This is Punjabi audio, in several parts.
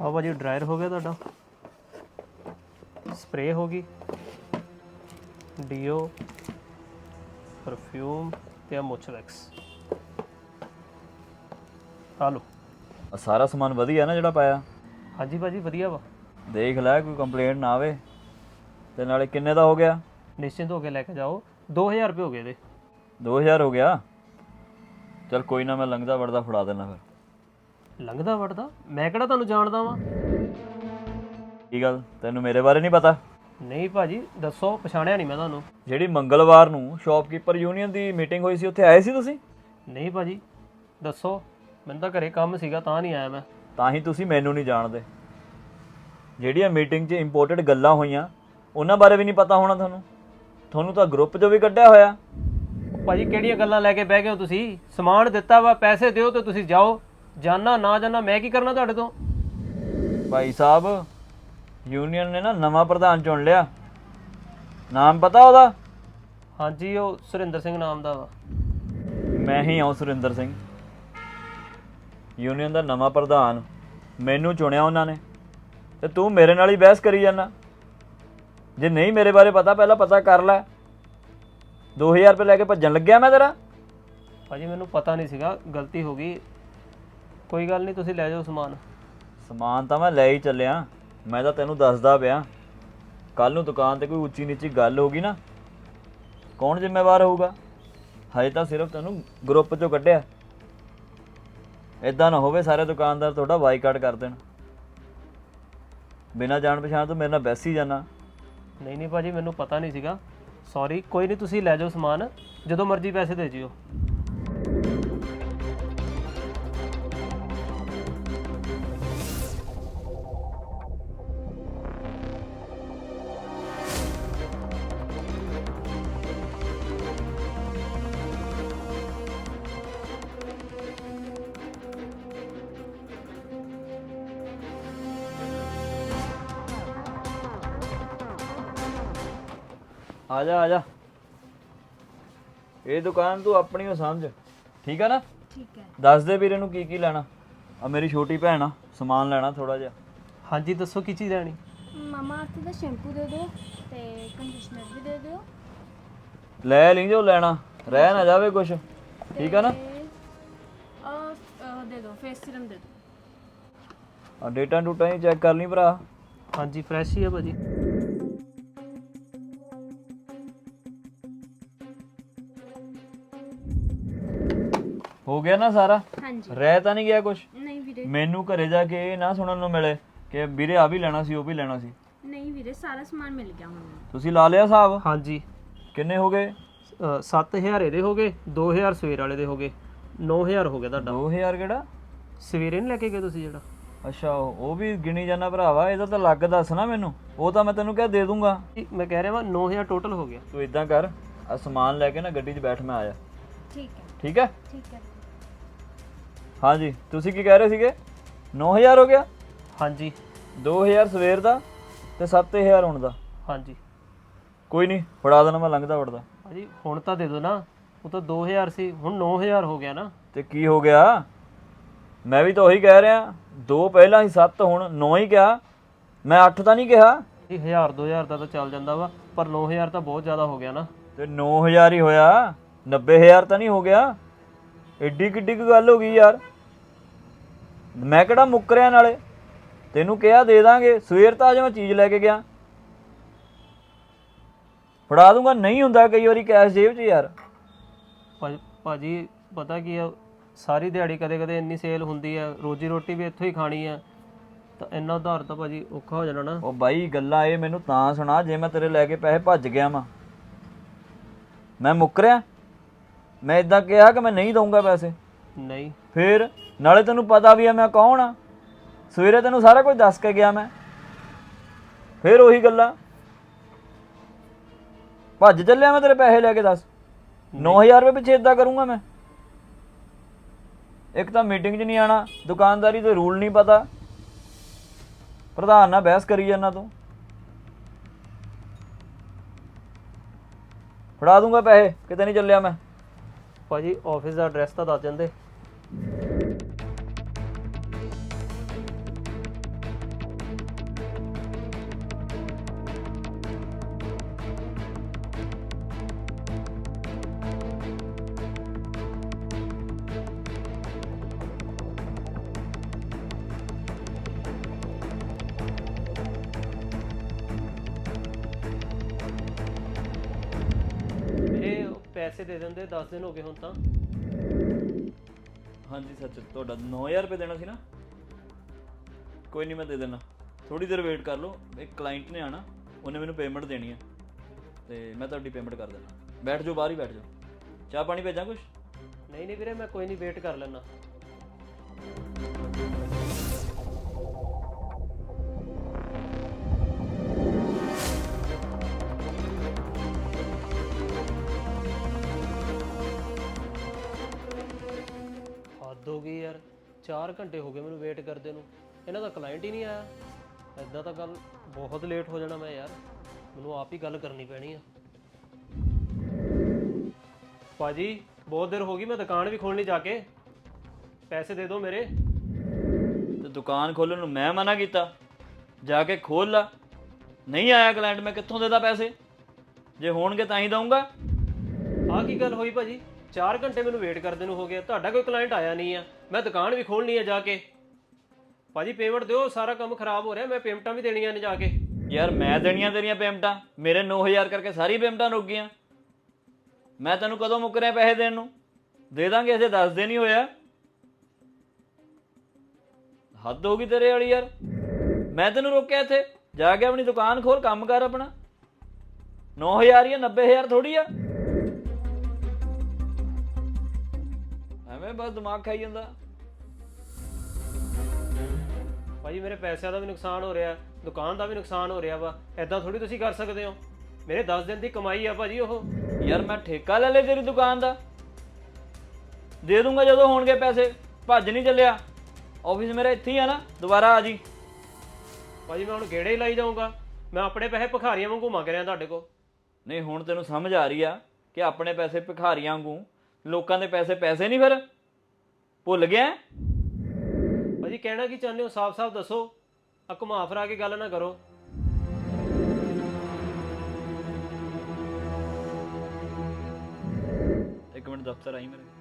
ਆਹ ਭਾਜੀ ਡਰਾਇਰ ਹੋ ਗਿਆ ਤੁਹਾਡਾ। ਸਪਰੇ ਹੋ ਗਈ। ਡੀਓ ਪਰਫਿਊਮ ਤੇ ਵੈਕਸ ਆ ਲਓ। ਆਹ ਸਾਰਾ ਸਮਾਨ ਵਧੀਆ ਨਾ ਜਿਹੜਾ ਪਾਇਆ? ਹਾਂਜੀ ਭਾਜੀ ਵਧੀਆ ਵਾ। ਦੇਖ ਲੈ ਕੋਈ ਕੰਪਲੇਂਟ ਨਾ ਆਵੇ। ਤੇ ਨਾਲੇ ਕਿੰਨੇ ਦਾ ਹੋ ਗਿਆ? ਨਿਸ਼ਚਿੰਤ ਹੋ ਕੇ ਲੈ ਕੇ ਜਾਓ। 2000 ਰੁਪਏ ਹੋ ਗਏ ਇਹਦੇ। 2000 ਹੋ ਗਿਆ? ਚਲ ਕੋਈ ਨਾ ਮੈਂ ਲੰਘਦਾ ਵੜਦਾ ਫੜਾ ਦੇਣਾ ਫਿਰ। ਲੰਘਦਾ ਵੜਦਾ? ਮੈਂ ਕਿਹੜਾ ਤੁਹਾਨੂੰ ਜਾਣਦਾ ਵਾਂ? ਕੀ ਗੱਲ? ਤੈਨੂੰ ਮੇਰੇ ਬਾਰੇ ਨਹੀਂ ਪਤਾ? ਨਹੀਂ ਭਾਜੀ ਦੱਸੋ ਪਛਾਣਿਆ ਨਹੀਂ ਮੈਂ ਤੁਹਾਨੂੰ। ਜਿਹੜੀ ਮੰਗਲਵਾਰ ਨੂੰ ਸ਼ਾਪਕੀਪਰ ਯੂਨੀਅਨ ਦੀ ਮੀਟਿੰਗ ਹੋਈ ਸੀ ਉੱਥੇ ਆਏ ਸੀ ਤੁਸੀਂ? ਨਹੀਂ ਭਾਜੀ ਦੱਸੋ ਮੈਨੂੰ ਤਾਂ ਘਰੇ ਕੰਮ ਸੀਗਾ ਤਾਂ ਨਹੀਂ ਆਇਆ ਮੈਂ। ਤਾਂ ਹੀ ਤੁਸੀਂ ਮੈਨੂੰ ਨਹੀਂ ਜਾਣਦੇ। ਜਿਹੜੀਆਂ ਮੀਟਿੰਗ 'ਚ ਇੰਪੋਰਟਡ ਗੱਲਾਂ ਹੋਈਆਂ ਉਹਨਾਂ ਬਾਰੇ ਵੀ ਨਹੀਂ ਪਤਾ ਹੋਣਾ ਤੁਹਾਨੂੰ? ਤੁਹਾਨੂੰ ਤਾਂ ਗਰੁੱਪ 'ਚੋਂ ਵੀ ਕੱਢਿਆ ਹੋਇਆ। ਭਾਜੀ ਕਿਹੜੀਆਂ ਗੱਲਾਂ ਲੈ ਕੇ ਬਹਿ ਗਏ ਹੋ ਤੁਸੀਂ? ਸਮਾਨ ਦਿੱਤਾ ਵਾ ਪੈਸੇ ਦਿਓ ਤੇ ਤੁਸੀਂ ਜਾਓ। ਜਾਨਾ ਨਾ ਜਾਨਾ ਮੈਂ ਕੀ ਕਰਨਾ ਤੁਹਾਡੇ ਤੋਂ? ਭਾਈ ਸਾਹਿਬ ਯੂਨੀਅਨ ਨੇ ਨਾ ਨਵਾਂ ਪ੍ਰਧਾਨ ਚੁਣ ਲਿਆ। ਨਾਮ ਪਤਾ ਉਹਦਾ? ਹਾਂਜੀ ਉਹ ਸੁਰਿੰਦਰ ਸਿੰਘ ਨਾਮ ਦਾ ਵਾ। ਮੈਂ ਹੀ ਹਾਂ ਸੁਰਿੰਦਰ ਸਿੰਘ। ਯੂਨੀਅਨ ਦਾ ਨਵਾਂ ਪ੍ਰਧਾਨ ਮੈਨੂੰ ਚੁਣਿਆ ਉਹਨਾਂ ਨੇ। ਤੇ ਤੂੰ ਮੇਰੇ ਨਾਲ ਹੀ ਬਹਿਸ ਕਰੀ ਜਾਂਦਾ ਜੇ ਨਹੀਂ ਮੇਰੇ ਬਾਰੇ ਪਤਾ ਪਹਿਲਾਂ ਪਤਾ ਕਰ ਲੈ। 2000 ਰੁਪਏ ਲੈ ਕੇ ਭੱਜਣ ਲੱਗਿਆ ਮੈਂ ਤੇਰਾ? ਭਾਜੀ ਮੈਨੂੰ ਪਤਾ ਨਹੀਂ ਸੀਗਾ ਗਲਤੀ ਹੋ ਗਈ। ਕੋਈ ਗੱਲ ਨਹੀਂ ਤੁਸੀਂ ਲੈ ਜਾਓ ਸਮਾਨ। ਸਮਾਨ ਤਾਂ ਮੈਂ ਲੈ ਹੀ ਚੱਲਿਆ। ਮੈਂ ਤਾਂ ਤੈਨੂੰ ਦੱਸਦਾ ਪਿਆ। ਕੱਲ ਨੂੰ ਦੁਕਾਨ ਤੇ ਕੋਈ ਉੱਚੀ ਨੀਚੀ ਗੱਲ ਹੋਗੀ ਨਾ ਕੌਣ ਜ਼ਿੰਮੇਵਾਰ ਹੋਊਗਾ? ਹਜੇ ਤਾਂ ਸਿਰਫ ਤੈਨੂੰ ਗਰੁੱਪ ਚੋਂ ਕੱਢਿਆ। ਇਦਾਂ ਨਾ ਹੋਵੇ ਸਾਰੇ ਦੁਕਾਨਦਾਰ ਤੁਹਾਡਾ ਬਾਈਕਾਟ ਕਰ ਦੇਣ। ਬਿਨਾਂ ਜਾਣ ਪਛਾਣ ਤੋਂ ਮੇਰੇ ਨਾਲ ਬੈਸੀ ਜਾਣਾ ਨਹੀਂ ਨਹੀਂ ਭਾਜੀ ਮੈਨੂੰ ਪਤਾ ਨਹੀਂ ਸੀਗਾ। ਸੌਰੀ ਕੋਈ ਨਹੀਂ ਤੁਸੀਂ ਲੈ ਜਾਓ ਸਮਾਨ। ਜਦੋਂ ਮਰਜ਼ੀ ਪੈਸੇ ਦੇ ਜਿਓ। ਆ ਜਾ ਆ ਜਾ। ਇਹ ਦੁਕਾਨ ਤੂੰ ਆਪਣੀ ਓ ਸਮਝ। ਠੀਕ ਆ ਨਾ? ਠੀਕ ਹੈ। ਦੱਸ ਦੇ ਵੀਰੇ ਨੂੰ ਕੀ ਕੀ ਲੈਣਾ। ਆ ਮੇਰੀ ਛੋਟੀ ਭੈਣ ਆ ਸਮਾਨ ਲੈਣਾ ਥੋੜਾ ਜਿਹਾ। ਹਾਂਜੀ ਦੱਸੋ ਕੀ ਚੀਜ਼ ਲੈਣੀ? ਮਮਾ ਅਰਥ ਦਾ ਸ਼ੈਂਪੂ ਦੇ ਦਿਓ ਤੇ ਕੰਡੀਸ਼ਨਰ ਵੀ ਦੇ ਦਿਓ। ਲੈ ਲਈ ਜੋ ਲੈਣਾ ਰਹਿ ਨਾ ਜਾਵੇ ਕੁਛ। ਠੀਕ ਆ ਨਾ? ਆ ਦੇ ਦਿਓ ਫੇਸ ਸੀਰਮ ਦੇ ਦਿਓ। ਆ ਡੇਟਾ ਡੂਟਾ ਹੀ ਚੈੱਕ ਕਰ ਲਈ ਭਰਾ। ਹਾਂਜੀ ਫਰੈਸ਼ ਹੀ ਆ ਭਾਜੀ। ਗਿਆ ਨਾ ਸਾਰਾ? ਹਾਂਜੀ। ਰਹਿ ਤਾਂ ਨਹੀਂ ਗਿਆ ਕੁਛ? ਨਹੀਂ ਵੀਰੇ। ਮੈਨੂੰ ਘਰੇ ਜਾ ਕੇ ਇਹ ਨਾ ਸੁਣਨ ਨੂੰ ਮਿਲੇ ਕਿ ਵੀਰੇ ਆ ਵੀ ਲੈਣਾ ਸੀ ਉਹ ਵੀ ਲੈਣਾ ਸੀ। ਨਹੀਂ ਵੀਰੇ ਸਾਰਾ ਸਮਾਨ ਮਿਲ ਗਿਆ ਹੁਣ ਤੁਸੀਂ ਲਾ ਲਿਆ ਹਿਸਾਬ? ਹਾਂਜੀ। ਕਿੰਨੇ ਹੋ ਗਏ? 7000 ਇਹਦੇ ਹੋ ਗਏ 2000 ਸਵੇਰ ਵਾਲੇ ਦੇ ਹੋ ਗਏ 9000 ਹੋ ਗਿਆ ਤੁਹਾਡਾ। 2000 ਕਿਹੜਾ? ਸਵੇਰੇ ਨਹੀਂ ਲੈ ਕੇ ਗਏ ਤੁਸੀਂ ਜਿਹੜਾ? ਅੱਛਾ ਉਹ ਵੀ ਗਿਣੀ ਜਾਣਾ ਭਰਾਵਾ ਇਹਦਾ ਤਾਂ ਲੱਗ ਦੱਸ ਨਾ ਮੈਨੂੰ। ਉਹ ਤਾਂ ਮੈਂ ਤੈਨੂੰ ਕਿਹਾ ਦੇ ਦੂੰਗਾ। ਮੈਂ ਕਹਿ ਰਿਹਾ ਵਾਂ 9000 ਟੋਟਲ ਹੋ ਗਿਆ। ਤੂੰ ਇਦਾਂ ਕਰ ਆ ਸਮਾਨ ਲੈ ਕੇ ਨਾ ਗੱਡੀ 'ਚ ਬੈਠ ਮੈਂ ਆਇਆ। ਠੀਕ ਹੈ। ਠੀਕ ਹੈ? ਠੀਕ ਹੈ। ਹਾਂਜੀ ਤੁਸੀਂ ਕੀ ਕਹਿ ਰਹੇ ਸੀਗੇ? 9000 ਹੋ ਗਿਆ? ਹਾਂਜੀ। 2000 ਸਵੇਰ ਦਾ ਤੇ 7000 ਹੁਣ ਦਾ। ਹਾਂਜੀ। ਕੋਈ ਨਹੀਂ ਫੜਾ ਦੇਣਾ ਮੈਂ ਲੰਘਦਾ ਵੜਦਾ। ਭਾਜੀ ਹੁਣ ਤਾਂ ਦੇ ਦਿਓ ਨਾ। ਉਹ ਤਾਂ 2000 ਸੀ ਹੁਣ 9000 ਹੋ ਗਿਆ ਨਾ। ਤੇ ਕੀ ਹੋ ਗਿਆ? ਮੈਂ ਵੀ ਤਾਂ ਉਹੀ ਕਹਿ ਰਿਹਾ। ਦੋ ਪਹਿਲਾਂ ਹੀ 7 ਹੁਣ 9 ਹੀ ਕਿਹਾ। ਮੈਂ 8 ਤਾਂ ਨਹੀਂ ਕਿਹਾ। ਜੀ 1000 2000 ਦਾ ਤਾਂ ਚੱਲ ਜਾਂਦਾ ਵਾ ਪਰ 9000 ਤਾਂ ਬਹੁਤ ਜ਼ਿਆਦਾ ਹੋ ਗਿਆ ਨਾ। ਤੇ 9000 ਹੀ ਹੋਇਆ। 90000 ਤਾਂ ਨਹੀਂ ਹੋ ਗਿਆ। ਏਡੀ ਕਿੱਡੀ ਕੁ ਗੱਲ ਹੋ ਗਈ ਯਾਰ। ਮੈਂ ਕਿਹੜਾ ਮੁੱਕਰਿਆ ਨਾਲੇ? ਤੈਨੂੰ ਕਿਹਾ ਦੇ ਦਾਂਗੇ ਸਵੇਰ ਤਾਂ ਅੱਜ ਮੈਂ ਚੀਜ਼ ਲੈ ਕੇ ਗਿਆ। ਫੜਾ ਦੂੰਗਾ ਨਹੀਂ ਹੁੰਦਾ ਕਈ ਵਾਰੀ ਕੈਸ਼ ਜੇਬ 'ਚ ਯਾਰ। ਭਾਜੀ- ਭਾਜੀ ਪਤਾ ਕੀ ਆ ਸਾਰੀ ਦਿਹਾੜੀ ਕਦੇ ਕਦੇ ਇੰਨੀ ਸੇਲ ਹੁੰਦੀ ਆ ਰੋਜੀ ਰੋਟੀ ਵੀ ਇੱਥੋਂ ਹੀ ਖਾਣੀ ਆ। ਤਾਂ ਇੰਨਾ ਉਧਾਰ ਤਾਂ ਭਾਜੀ ਔਖਾ ਹੋ ਜਾਣਾ ਨਾ। ਉਹ ਬਾਈ ਗੱਲਾਂ ਇਹ ਮੈਨੂੰ ਤਾਂ ਸੁਣਾ ਜੇ ਮੈਂ ਤੇਰੇ ਲੈ ਕੇ ਪੈਸੇ ਭੱਜ ਗਿਆ ਵਾਂ। ਮੈਂ ਮੁੱਕਰਿਆ? ਮੈਂ ਇਦਾਂ ਕਿਹਾ ਕਿ ਮੈਂ ਨਹੀਂ ਦਊਂਗਾ ਪੈਸੇ। ਨਹੀਂ। ਫੇਰ ਨਾਲੇ ਤੈਨੂੰ ਪਤਾ ਵੀ ਆ ਮੈਂ ਕੌਣ ਆ। ਸਵੇਰੇ ਤੈਨੂੰ ਸਾਰਾ ਕੁਝ ਦੱਸ ਕੇ ਗਿਆ ਮੈਂ। ਫੇਰ ਉਹੀ ਗੱਲਾਂ। ਭੱਜ ਚੱਲਿਆ ਮੈਂ ਤੇਰੇ ਪੈਸੇ ਲੈ ਕੇ ਦੱਸ। 9000 ਰੁਪਏ ਪਿੱਛੇ ਇਦਾਂ ਕਰੂੰਗਾ ਮੈਂ। ਇੱਕ ਤਾਂ ਮੀਟਿੰਗ 'ਚ ਨਹੀਂ ਆਣਾ ਦੁਕਾਨਦਾਰੀ ਦੇ ਰੂਲ ਨਹੀਂ ਪਤਾ। ਪ੍ਰਧਾਨ ਨਾਲ ਬਹਿਸ ਕਰੀ ਜਾਂਦਾ ਤੂੰ। ਫੜਾ ਦੂੰਗਾ ਪੈਸੇ ਕਿਤੇ ਨਹੀਂ ਚੱਲਿਆ ਮੈਂ। ਭਾਜੀ ਆਫਿਸ ਦਾ ਐਡਰੈਸ ਤਾਂ ਦੱਸ ਦਿੰਦੇ। ਪੈਸੇ ਦੇ ਦਿੰਦੇ 10 ਦਿਨ ਹੋ ਗਏ ਹੁਣ ਤਾਂ। ਹਾਂਜੀ ਸੱਚ ਤੁਹਾਡਾ 9000 ਰੁਪਏ ਦੇਣਾ ਸੀ ਨਾ? ਕੋਈ ਨਹੀਂ ਮੈਂ ਦੇ ਦੇਣਾ ਥੋੜੀ ਦੇਰ ਵੇਟ ਕਰ ਲਓ ਇੱਕ ਕਲਾਇੰਟ ਨੇ ਆਣਾ ਉਹਨੇ ਮੈਨੂੰ ਪੇਮੈਂਟ ਦੇਣੀ ਹੈ। ਤੇ ਮੈਂ ਤੁਹਾਡੀ ਪੇਮੈਂਟ ਕਰ ਦੇਣਾ ਬੈਠ ਜਾਓ ਬਾਹਰ ਹੀ ਬੈਠ ਜਾਓ। ਚਾਹ ਪਾਣੀ ਭੇਜਾਂ ਕੁਛ? ਨਹੀਂ ਨਹੀਂ ਵੀਰੇ ਮੈਂ ਕੋਈ ਨਹੀਂ ਵੇਟ ਕਰ ਲੈਣਾ ਹੱਦ ਹੋ ਗਈ ਯਾਰ 4 ਘੰਟੇ ਹੋ ਗਏ ਮੈਨੂੰ ਵੇਟ ਕਰਦੇ ਨੂੰ। ਇਹਨਾਂ ਦਾ ਕਲਾਇੰਟ ਹੀ ਨਹੀਂ ਆਇਆ। ਐਦਾਂ ਤਾਂ ਗੱਲ ਬਹੁਤ ਲੇਟ ਹੋ ਜਾਣਾ ਮੈਂ ਯਾਰ। ਮੈਨੂੰ ਆਪ ਹੀ ਗੱਲ ਕਰਨੀ ਪੈਣੀ ਆ। ਭਾਜੀ ਬਹੁਤ ਦੇਰ ਹੋ ਗਈ ਮੈਂ ਦੁਕਾਨ ਵੀ ਖੋਲਣੀ ਜਾ ਕੇ। ਪੈਸੇ ਦੇ ਦਿਓ ਮੇਰੇ। ਤੇ ਦੁਕਾਨ ਖੋਲਣ ਨੂੰ ਮੈਂ ਮਨਾ ਕੀਤਾ। ਜਾ ਕੇ ਖੋਲ ਲਾ। ਨਹੀਂ ਆਇਆ ਕਲਾਇੰਟ ਮੈਂ ਕਿੱਥੋਂ ਦੇਦਾ ਪੈਸੇ? ਜੇ ਹੋਣਗੇ ਤਾਂ ਹੀ ਦਊਂਗਾ। ਆਹ ਕੀ ਗੱਲ ਹੋਈ ਭਾਜੀ? 4 ਘੰਟੇ ਮੈਨੂੰ ਵੇਟ ਕਰਦੇ ਨੂੰ ਹੋ ਗਿਆ। ਤੁਹਾਡਾ ਕੋਈ ਕਲਾਇੰਟ ਆਇਆ ਨਹੀਂ ਆ। ਮੈਂ ਦੁਕਾਨ ਵੀ ਖੋਲਣੀ ਆ ਜਾ ਕੇ। ਭਾਜੀ ਪੇਮੈਂਟ ਦਿਓ, ਸਾਰਾ ਕੰਮ ਖਰਾਬ ਹੋ ਰਿਹਾ। ਮੈਂ ਪੇਮੈਂਟਾਂ ਵੀ ਦੇਣੀਆਂ ਨੇ ਜਾ ਕੇ। ਯਾਰ ਮੈਂ ਦੇਣੀਆਂ ਤੇਰੀਆਂ ਪੇਮੈਂਟਾਂ। ਮੇਰੇ 9000 ਕਰਕੇ ਸਾਰੀ ਪੇਮੈਂਟਾਂ ਰੁਕ ਗਈਆਂ। ਮੈਂ ਤੈਨੂੰ ਕਦੋਂ ਮੁੱਕ ਰਿਹਾ ਪੈਸੇ ਦੇਣ ਨੂੰ? ਦੇ ਦਾਂਗੇ, ਅਜੇ 10 ਦਿਨ ਹੀ ਹੋਇਆ। ਹੱਦ ਹੋ ਗਈ ਤੇਰੇ ਵਾਲੀ ਯਾਰ। ਮੈਂ ਤੈਨੂੰ ਰੋਕਿਆ ਇੱਥੇ। ਜਾ ਕੇ ਆਪਣੀ ਦੁਕਾਨ ਖੋਲ ਕੰਮ ਕਰ ਆਪਣਾ। 9000 ਜਾਂ 90000 ਥੋੜੀ ਆ। ਐਵੇਂ ਬਸ ਦਿਮਾਗ ਖਾਈ ਜਾਂਦਾ। ਭਾਜੀ ਮੇਰੇ ਪੈਸਿਆਂ ਦਾ ਵੀ ਨੁਕਸਾਨ ਹੋ ਰਿਹਾ ਦੁਕਾਨ ਦਾ ਵੀ ਨੁਕਸਾਨ ਹੋ ਰਿਹਾ ਵਾ। ਐਦਾਂ ਥੋੜੀ ਤੁਸੀਂ ਕਰ ਸਕਦੇ ਹੋ। ਮੇਰੇ 10 ਦਿਨ ਦੀ ਕਮਾਈ ਆ ਭਾਜੀ ਉਹ। ਯਾਰ ਮੈਂ ਠੇਕਾ ਲੈ ਲਿਆ ਤੇਰੀ ਦੁਕਾਨ ਦਾ। ਦੇ ਦੂੰਗਾ ਜਦੋਂ ਹੋਣਗੇ ਪੈਸੇ। ਭੱਜ ਨਹੀਂ ਚੱਲਿਆ। ਆਫਿਸ ਮੇਰਾ ਇੱਥੇ ਹੀ ਆ ਨਾ। ਦੁਬਾਰਾ ਆ ਜੀ। ਭਾਜੀ ਮੈਂ ਹੁਣ ਗੇੜੇ ਹੀ ਲਾਈ ਜਾਊਂਗਾ। ਮੈਂ ਆਪਣੇ ਪੈਸੇ ਭਿਖਾਰੀਆਂ ਵਾਂਗੂ ਮੰਗ ਰਿਹਾ ਤੁਹਾਡੇ ਕੋਲ। ਨਹੀਂ ਹੁਣ ਤੈਨੂੰ ਸਮਝ ਆ ਰਹੀ ਆ ਕਿ ਆਪਣੇ ਪੈਸੇ ਭਿਖਾਰੀਆਂ ਵਾਂਗੂ ਲੋਕਾਂ ਦੇ ਪੈਸੇ ਪੈਸੇ ਨਹੀਂ ਫਿਰ? ਭੁੱਲ ਗਿਆ ਭਾਜੀ ਕਹਿਣਾ ਕੀ ਚਾਹੁੰਦੇ ਹੋ? ਸਾਫ਼-ਸਾਫ਼ ਦੱਸੋ। ਆ ਘੁਮਾ ਫਰਾ ਕੇ ਗੱਲ ਨਾ ਕਰੋ। ਇੱਕ ਮਿੰਟ ਦਫ਼ਤਰ ਆਈ ਮੇਰੇ।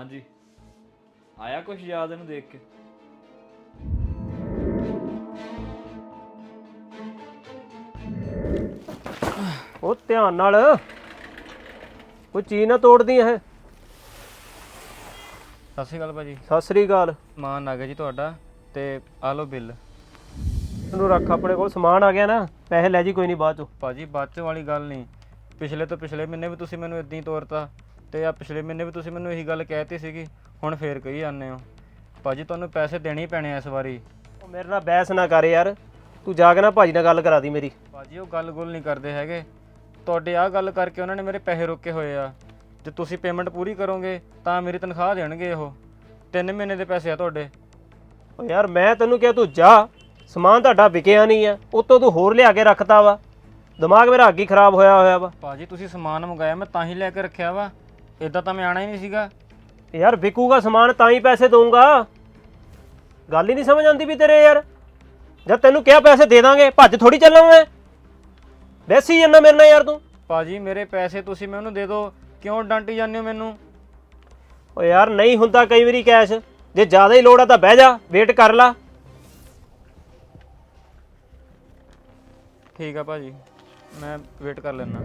ਹਾਂਜੀ। ਆਇਆ ਕੁਝ ਯਾਦ ਇਹਨੂੰ ਦੇਖ ਕੇ? ਉਹ ਧਿਆਨ ਨਾਲ। ਕੋਈ ਚੀਜ਼ ਨਾ ਤੋੜਦੀ ਇਹ। ਸਤਿ ਸ਼੍ਰੀ ਅਕਾਲ ਭਾਜੀ। ਸਤਿ ਸ੍ਰੀ ਅਕਾਲ। ਮਾਨ ਆ ਗਿਆ ਜੀ ਤੁਹਾਡਾ ਤੇ ਆ ਲਓ ਬਿੱਲ। ਤੈਨੂੰ ਰੱਖ ਆਪਣੇ ਕੋਲ ਸਮਾਨ ਆ ਗਿਆ ਨਾ। ਪੈਸੇ ਲੈ ਜੀ ਕੋਈ ਨਹੀਂ ਬਾਅਦ ਚੋਂ। ਭਾਜੀ ਬਾਅਦ ਵਾਲੀ ਗੱਲ ਨਹੀਂ। ਪਿਛਲੇ ਤੋਂ ਪਿਛਲੇ ਮਹੀਨੇ ਵੀ ਤੁਸੀਂ ਮੈਨੂੰ ਇਦਾਂ ਹੀ ਤੋਰਤਾ। ਤੇ ਆ ਪਿਛਲੇ ਮਹੀਨੇ ਵੀ ਤੁਸੀਂ ਮੈਨੂੰ ਇਹੀ ਗੱਲ ਕਹਿਤੀ ਸੀਗੀ ਹੁਣ ਫੇਰ ਕਹੀ ਜਾਂਦੇ ਹੋ। ਭਾਜੀ ਤੁਹਾਨੂੰ ਪੈਸੇ ਦੇਣੇ ਹੀ ਪੈਣੇ ਆ ਇਸ ਵਾਰੀ। ਉਹ ਮੇਰੇ ਨਾਲ ਬਹਿਸ ਨਾ ਕਰ ਯਾਰ। ਤੂੰ ਜਾ ਕੇ ਨਾ ਭਾਜੀ ਨਾਲ ਗੱਲ ਕਰਾ ਦੀ ਮੇਰੀ। ਭਾਜੀ ਉਹ ਗੱਲ ਗੁੱਲ ਨਹੀਂ ਕਰਦੇ ਹੈਗੇ। ਤੁਹਾਡੇ ਆ ਗੱਲ ਕਰਕੇ ਉਹਨਾਂ ਨੇ ਮੇਰੇ ਪੈਸੇ ਰੋਕੇ ਹੋਏ ਆ। ਜੇ ਤੁਸੀਂ ਪੇਮੈਂਟ ਪੂਰੀ ਕਰੋਗੇ ਤਾਂ ਮੇਰੀ ਤਨਖਾਹ ਦੇਣਗੇ ਉਹ। 3 ਮਹੀਨੇ ਦੇ ਪੈਸੇ ਆ ਤੁਹਾਡੇ। ਓ ਯਾਰ ਮੈਂ ਤੈਨੂੰ ਕਿਹਾ ਤੂੰ ਜਾ। ਸਮਾਨ ਤੁਹਾਡਾ ਵਿਕਿਆ ਨਹੀਂ ਆ। ਉਤੋਂ ਤੂੰ ਹੋਰ ਲਿਆ ਕੇ ਰੱਖਤਾ ਵਾ। ਦਿਮਾਗ ਮੇਰਾ ਅੱਗੇ ਖਰਾਬ ਹੋਇਆ ਹੋਇਆ ਵਾ। ਭਾਜੀ ਤੁਸੀਂ ਸਮਾਨ ਮੰਗਾਇਆ ਮੈਂ ਤਾਂ ਹੀ ਲੈ ਕੇ ਰੱਖਿਆ ਵਾ। ਇਦਾਂ ਤਾਂ ਮੈਂ ਆਣਾ ਹੀ ਨਹੀਂ ਸੀਗਾ। ਯਾਰ ਵਿਕੂਗਾ ਸਮਾਨ ਤਾਂ ਹੀ ਪੈਸੇ ਦਊਂਗਾ। ਗੱਲ ਹੀ ਨਹੀਂ ਸਮਝ ਆਉਂਦੀ ਵੀ ਤੇਰੇ ਯਾਰ। ਜਦ ਤੈਨੂੰ ਕਿਹਾ ਪੈਸੇ ਦੇ ਦਾਂਗੇ ਭੱਜ ਥੋੜੀ ਚੱਲਾਂ ਮੈਂ। ਵੈਸੀ ਜੰਨਾ ਮੇਰੇ ਨਾਲ ਯਾਰ ਤੂੰ। ਭਾਜੀ ਮੇਰੇ ਪੈਸੇ ਤੁਸੀਂ ਮੈਨੂੰ ਦੇ ਦਿਓ ਕਿਉਂ ਡਾਂਟੀ ਜਾਂਦੇ ਹੋ ਮੈਨੂੰ? ਓ ਯਾਰ ਨਹੀਂ ਹੁੰਦਾ ਕਈ ਵਾਰੀ ਕੈਸ਼। ਜੇ ਜ਼ਿਆਦਾ ਹੀ ਲੋੜ ਆ ਤਾਂ ਬਹਿ ਜਾ ਵੇਟ ਕਰ ਲਾ। ਠੀਕ ਆ ਭਾਜੀ ਮੈਂ ਵੇਟ ਕਰ ਲੈਣਾ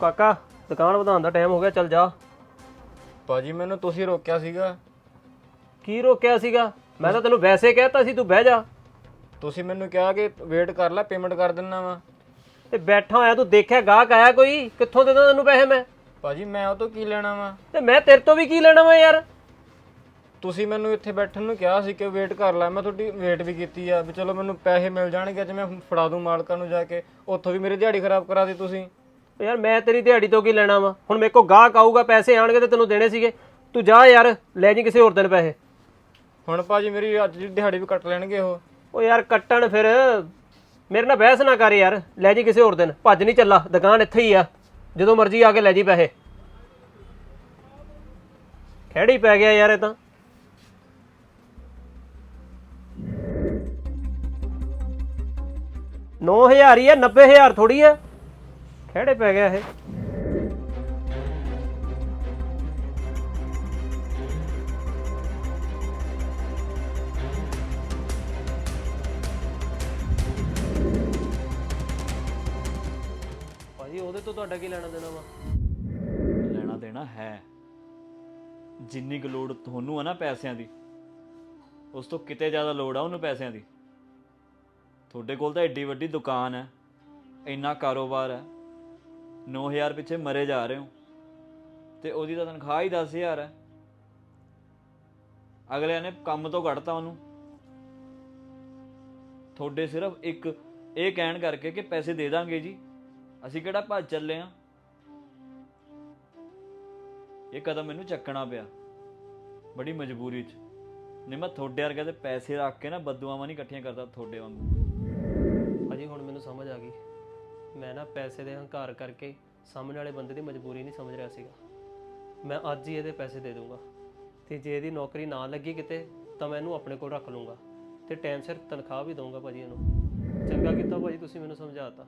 ਕਾਕਾ ਦੁਕਾਨ ਵਧਾਉਣ ਦਾ ਟਾਈਮ ਹੋ ਗਿਆ ਚੱਲ ਜਾ। ਭਾਜੀ ਮੈਨੂੰ ਤੁਸੀਂ ਰੋਕਿਆ ਸੀਗਾ। ਕੀ ਰੋਕਿਆ ਸੀਗਾ? ਮੈਂ ਤਾਂ ਤੈਨੂੰ ਵੈਸੇ ਕਹਿਤਾ ਸੀ ਤੂੰ ਬਹਿ ਜਾ। ਤੁਸੀਂ ਮੈਨੂੰ ਕਿਹਾ ਕਿ ਵੇਟ ਕਰ ਲੈ ਪੇਮੈਂਟ ਕਰ ਦਿੰਨਾ ਵਾ। ਤੇ ਬੈਠਾ ਹੋਇਆ ਤੂੰ ਦੇਖਿਆ ਗਾਹਕ ਆਇਆ ਕੋਈ? ਕਿੱਥੋਂ ਦੇ ਦਾਂ ਤੈਨੂੰ ਪੈਸੇ ਮੈਂ? ਭਾਜੀ ਮੈਂ ਉਹ ਤੋਂ ਕੀ ਲੈਣਾ ਵਾ? ਤੇ ਮੈਂ ਤੇਰੇ ਤੋਂ ਵੀ ਕੀ ਲੈਣਾ ਵਾ ਯਾਰ? ਤੁਸੀਂ ਮੈਨੂੰ ਇੱਥੇ ਬੈਠਣ ਨੂੰ ਕਿਹਾ ਸੀ ਕਿ ਵੇਟ ਕਰ ਲੈ ਮੈਂ ਤੁਹਾਡੀ ਵੇਟ ਵੀ ਕੀਤੀ ਆ ਵੀ ਚਲੋ ਮੈਨੂੰ ਪੈਸੇ ਮਿਲ ਜਾਣਗੇ ਅੱਜ ਮੈਂ ਫੜਾ ਦੂੰ ਮਾਲਕਾਂ ਨੂੰ ਜਾ ਕੇ ਉੱਥੋਂ ਵੀ ਮੇਰੀ ਦਿਹਾੜੀ ਖਰਾਬ ਕਰਾ ਦੀ ਤੁਸੀਂ। ਯਾਰ ਮੈਂ ਤੇਰੀ ਦਿਹਾੜੀ ਤੋਂ ਕੀ ਲੈਣਾ ਵਾ? ਹੁਣ ਮੇਰੇ ਕੋਲ ਗਾਹਕ ਆਊਗਾ ਪੈਸੇ ਆਣਗੇ ਤੇ ਤੈਨੂੰ ਦੇਣੇ ਸੀਗੇ। ਤੂੰ ਜਾ ਯਾਰ ਲੈ ਜੀ ਕਿਸੇ ਹੋਰ ਦਿਨ ਪੈਸੇ। ਹੁਣ ਭਾਜੀ ਮੇਰੀ ਅੱਜ ਦੀ ਦਿਹਾੜੀ ਵੀ ਕੱਟ ਲੈਣਗੇ ਉਹ। ਓ ਯਾਰ ਕੱਟਣ ਫਿਰ ਮੇਰੇ ਨਾਲ ਬਹਿਸ ਨਾ ਕਰ ਯਾਰ ਲੈ ਜੀ ਕਿਸੇ ਹੋਰ ਦਿਨ। ਭੱਜ ਨਹੀਂ ਚੱਲਾ ਦੁਕਾਨ ਇੱਥੇ ਹੀ ਆ। ਜਦੋਂ ਮਰਜ਼ੀ ਆ ਕੇ ਲੈ ਜੀ ਪੈਸੇ। ਖੇੜੀ ਪੈ ਗਿਆ ਯਾਰ ਇਹ ਤਾਂ। ਨੌ ਹਜ਼ਾਰ ਹੀ ਆ 90000 ਥੋੜੀ ਆ। ਖੇੜੇ ਪੈ ਗਿਆ ਇਹ। ਭਾਜੀ ਉਹਦੇ ਤੋਂ ਤੁਹਾਡਾ ਕੀ ਲੈਣਾ ਦੇਣਾ ਵਾ? ਲੈਣਾ ਦੇਣਾ ਹੈ। ਜਿੰਨੀ ਕੁ ਲੋੜ ਤੁਹਾਨੂੰ ਆ ਨਾ ਪੈਸਿਆਂ ਦੀ ਉਸ ਤੋਂ ਕਿਤੇ ਜ਼ਿਆਦਾ ਲੋੜ ਆ ਉਹਨੂੰ ਪੈਸਿਆਂ ਦੀ। ਤੁਹਾਡੇ ਕੋਲ ਤਾਂ ਏਡੀ ਵੱਡੀ ਦੁਕਾਨ ਹੈ ਇੰਨਾ ਕਾਰੋਬਾਰ ਹੈ। 9000 ਪਿੱਛੇ ਮਰੇ ਜਾ ਰਹੇ ਹੋ। ਤੇ ਉਹਦੀ ਤਾਂ ਤਨਖਾਹ ਹੀ 10000 ਹੈ। ਅਗਲਿਆਂ ਨੇ ਕੰਮ ਤੋਂ ਕੱਢਤਾ ਉਹਨੂੰ। ਤੁਹਾਡੇ ਸਿਰਫ ਇੱਕ, ਇਹ ਕਹਿਣ ਕਰਕੇ ਕਿ ਪੈਸੇ ਦੇ ਦਾਂਗੇ ਜੀ। ਅਸੀਂ ਕਿਹੜਾ ਭੱਜ ਚੱਲੇ ਆ ਇਹ ਕਦਮ ਮੈਨੂੰ ਚੱਕਣਾ ਪਿਆ। ਬੜੀ ਮਜਬੂਰੀ 'ਚ। ਨਹੀਂ, ਮੈਂ ਤੁਹਾਡੇ ਵਰਗੇ ਦੇ ਪੈਸੇ ਰੱਖ ਕੇ ਨਾ, ਬਦਦੁਆਵਾਂ ਨਹੀਂ ਇਕੱਠੀਆਂ ਕਰਦਾ ਤੁਹਾਡੇ ਵਾਂਗੂ। ਅਜੇ ਹੁਣ ਮੈਨੂੰ ਸਮਝ ਆ ਗਈ। ਮੈਂ ਨਾ ਪੈਸੇ ਦੇ ਹੰਕਾਰ ਕਰਕੇ ਸਾਹਮਣੇ ਵਾਲੇ ਬੰਦੇ ਦੀ ਮਜਬੂਰੀ ਨਹੀਂ ਸਮਝ ਰਿਹਾ ਸੀਗਾ। ਮੈਂ ਅੱਜ ਹੀ ਇਹਦੇ ਪੈਸੇ ਦੇ ਦੂੰਗਾ ਤੇ ਜੇ ਇਹਦੀ ਨੌਕਰੀ ਨਾ ਲੱਗੀ ਕਿਤੇ, ਤਾਂ ਮੈਂ ਇਹਨੂੰ ਆਪਣੇ ਕੋਲ ਰੱਖ ਲੂੰਗਾ ਤੇ ਟਾਈਮ ਸਿਰ ਤਨਖਾਹ ਵੀ ਦਊਂਗਾ ਭਾਜੀ ਇਹਨੂੰ। ਚੰਗਾ ਕੀਤਾ ਭਾਜੀ ਤੁਸੀਂ ਮੈਨੂੰ ਸਮਝਾਤਾ।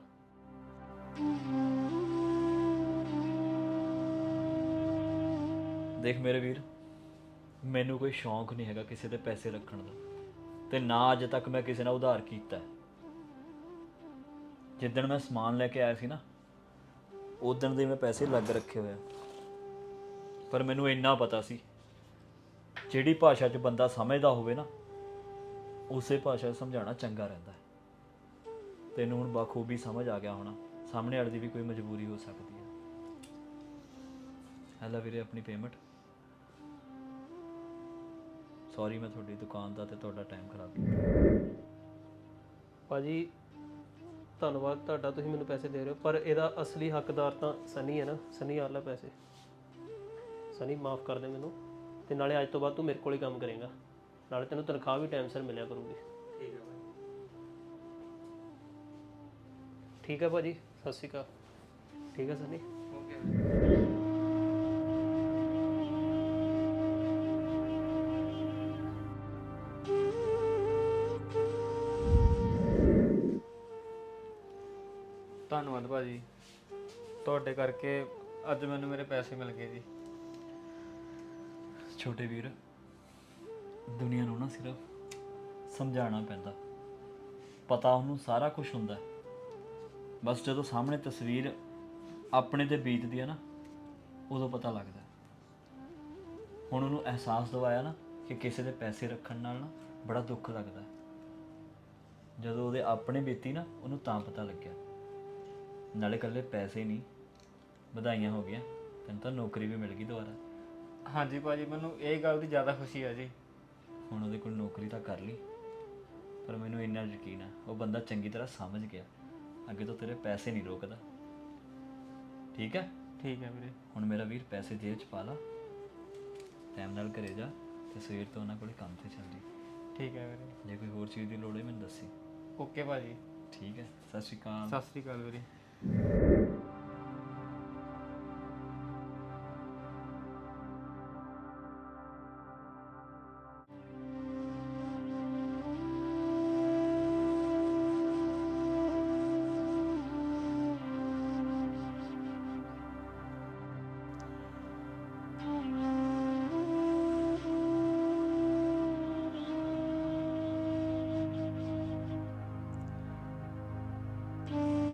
ਦੇਖ ਮੇਰੇ ਵੀਰ, ਮੈਨੂੰ ਕੋਈ ਸ਼ੌਂਕ ਨਹੀਂ ਹੈਗਾ ਕਿਸੇ ਦੇ ਪੈਸੇ ਰੱਖਣ ਦਾ। ਤੇ ਨਾ ਅੱਜ ਤੱਕ ਮੈਂ ਕਿਸੇ ਨਾਲ ਉਧਾਰ ਕੀਤਾ। ਹੈ। ਜਿੱਦਣ ਮੈਂ ਸਮਾਨ ਲੈ ਕੇ ਆਇਆ ਸੀ ਨਾ ਉਦੋਂ ਦੇ ਮੈਂ ਪੈਸੇ ਲੱਗ ਰੱਖੇ ਹੋਏ ਆ। ਪਰ ਮੈਨੂੰ ਇੰਨਾ ਪਤਾ ਸੀ, ਜਿਹੜੀ ਭਾਸ਼ਾ 'ਚ ਬੰਦਾ ਸਮਝਦਾ ਹੋਵੇ ਨਾ, ਉਸੇ ਭਾਸ਼ਾ 'ਚ ਸਮਝਾਉਣਾ ਚੰਗਾ ਰਹਿੰਦਾ ਹੈ। ਤੈਨੂੰ ਹੁਣ ਬਾਖੂਬੀ ਸਮਝ ਆ ਗਿਆ ਹੋਣਾ, ਸਾਹਮਣੇ ਵਾਲੇ ਦੀ ਵੀ ਕੋਈ ਮਜਬੂਰੀ ਹੋ ਸਕਦੀ ਹੈ। ਹੈਲਾ ਵੀਰੇ, ਆਪਣੀ ਪੇਮੈਂਟ ਸੌਰੀ ਮੈਂ ਤੁਹਾਡੀ ਦੁਕਾਨ ਦਾ ਤੇ ਤੁਹਾਡਾ ਟਾਈਮ ਖਰਾਬ ਕੀਤਾ। ਭਾਜੀ ਧੰਨਵਾਦ ਤੁਹਾਡਾ ਤੁਸੀਂ ਮੈਨੂੰ ਪੈਸੇ ਦੇ ਰਹੇ ਹੋ। ਪਰ ਇਹਦਾ ਅਸਲੀ ਹੱਕਦਾਰ ਤਾਂ ਸਨੀ ਹੈ ਨਾ ਸਨੀ ਆਲਾ ਪੈਸੇ। ਸਨੀ ਮਾਫ ਕਰ ਦੇ ਮੈਨੂੰ। ਤੇ ਨਾਲੇ ਅੱਜ ਤੋਂ ਬਾਅਦ ਤੂੰ ਮੇਰੇ ਕੋਲ ਹੀ ਕੰਮ ਕਰੇਗਾ। ਨਾਲੇ ਤੈਨੂੰ ਤਨਖਾਹ ਵੀ ਟਾਈਮ ਸਿਰ ਮਿਲਿਆ ਕਰੂਗੀ। ਠੀਕ ਹੈ ਭਾਜੀ ਠੀਕ ਹੈ ਭਾਜੀ ਸਤਿ ਸ਼੍ਰੀ ਅਕਾਲ। ਠੀਕ ਹੈ ਸਨੀ? ਧੰਨਵਾਦ ਭਾਜੀ ਤੁਹਾਡੇ ਕਰਕੇ ਅੱਜ ਮੈਨੂੰ ਮੇਰੇ ਪੈਸੇ ਮਿਲ ਗਏ ਜੀ ਛੋਟੇ ਵੀਰ, ਦੁਨੀਆ ਨੂੰ ਨਾ ਸਿਰਫ ਸਮਝਾਉਣਾ ਪੈਂਦਾ ਪਤਾ ਉਹਨੂੰ ਸਾਰਾ ਕੁਝ ਹੁੰਦਾ ਹੈ। ਬਸ ਜਦੋਂ ਸਾਹਮਣੇ ਤਸਵੀਰ ਆਪਣੇ ਤੇ ਬੀਤਦੀ ਹੈ ਨਾ, ਉਦੋਂ ਪਤਾ ਲੱਗਦਾ ਹੈ। ਹੁਣ ਉਹਨੂੰ ਅਹਿਸਾਸ ਦਿਵਾਇਆ ਨਾ ਕਿ ਕਿਸੇ ਦੇ ਪੈਸੇ ਰੱਖਣ ਨਾਲ ਨਾ ਬੜਾ ਦੁੱਖ ਲੱਗਦਾ ਹੈ। ਜਦੋਂ ਉਹਦੇ ਆਪਣੇ ਬੀਤੀ ਨਾ, ਉਹਨੂੰ ਤਾਂ ਪਤਾ ਲੱਗਿਆ ਨਾਲੇ ਇਕੱਲੇ ਪੈਸੇ ਨਹੀਂ ਵਧਾਈਆਂ ਹੋ ਗਈਆਂ ਤੈਨੂੰ ਤਾਂ ਨੌਕਰੀ ਵੀ ਮਿਲ ਗਈ ਦੁਬਾਰਾ। ਹਾਂਜੀ ਭਾਜੀ ਮੈਨੂੰ ਇਹ ਗੱਲ ਦੀ ਜ਼ਿਆਦਾ ਖੁਸ਼ੀ ਹੈ ਜੀ। ਹੁਣ ਉਹਦੇ ਕੋਲ ਨੌਕਰੀ ਤਾਂ ਕਰ ਲਈ ਪਰ ਮੈਨੂੰ ਇੰਨਾ ਯਕੀਨ ਹੈ ਉਹ ਬੰਦਾ ਚੰਗੀ ਤਰ੍ਹਾਂ ਸਮਝ ਗਿਆ ਅੱਗੇ ਤੋਂ ਤੇਰੇ ਪੈਸੇ ਨਹੀਂ ਰੋਕਦਾ। ਠੀਕ ਹੈ? ਠੀਕ ਹੈ ਵੀਰੇ। ਹੁਣ ਮੇਰਾ ਵੀਰ ਪੈਸੇ ਜੇਬ 'ਚ ਪਾ ਲਾ ਟਾਈਮ ਨਾਲ ਘਰੇ ਜਾ ਤੇ ਸਵੇਰ ਤੋਂ ਉਹਨਾਂ ਕੋਲੇ ਕੰਮ ਤੇ ਚੱਲ ਜੀ। ਠੀਕ ਹੈ ਵੀਰੇ। ਜੇ ਕੋਈ ਹੋਰ ਚੀਜ਼ ਦੀ ਲੋੜ ਹੈ ਮੈਨੂੰ ਦੱਸੀ। ਓਕੇ ਭਾਜੀ। ਠੀਕ ਹੈ ਸਤਿ ਸ਼੍ਰੀ ਅਕਾਲ। ਸਤਿ ਸ੍ਰੀ ਅਕਾਲ ਵੀਰੇ। you.